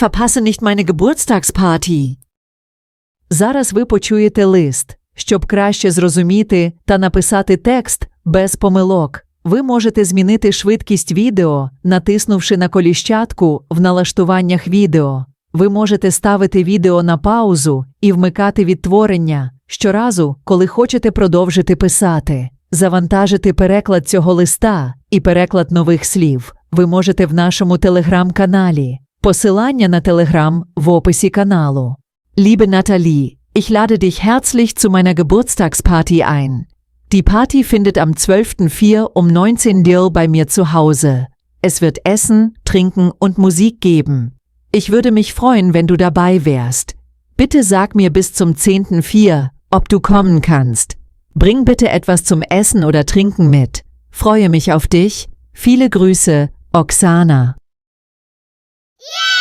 Verpasse nicht meine Geburtstagsparty. Зараз ви почуєте лист. Щоб краще зрозуміти та написати текст без помилок. Ви можете змінити швидкість відео, натиснувши на коліщатку в налаштуваннях відео. Ви можете ставити відео на паузу і вмикати відтворення щоразу, коли хочете продовжити писати. Завантажити переклад цього листа і переклад нових слів ви можете в нашому телеграм-каналі. Посилання на телеграм в описі каналу. Liebe Nathalie, ich lade dich herzlich zu meiner Geburtstagsparty ein. Die Party findet am 12.04 um 19 Uhr bei mir zu Hause. Es wird Essen, Trinken und Musik geben. Ich würde mich freuen, wenn du dabei wärst. Bitte sag mir bis zum 10.04, ob du kommen kannst. Bring bitte etwas zum Essen oder Trinken mit. Freue mich auf dich. Viele Grüße, Oksana. Yeah!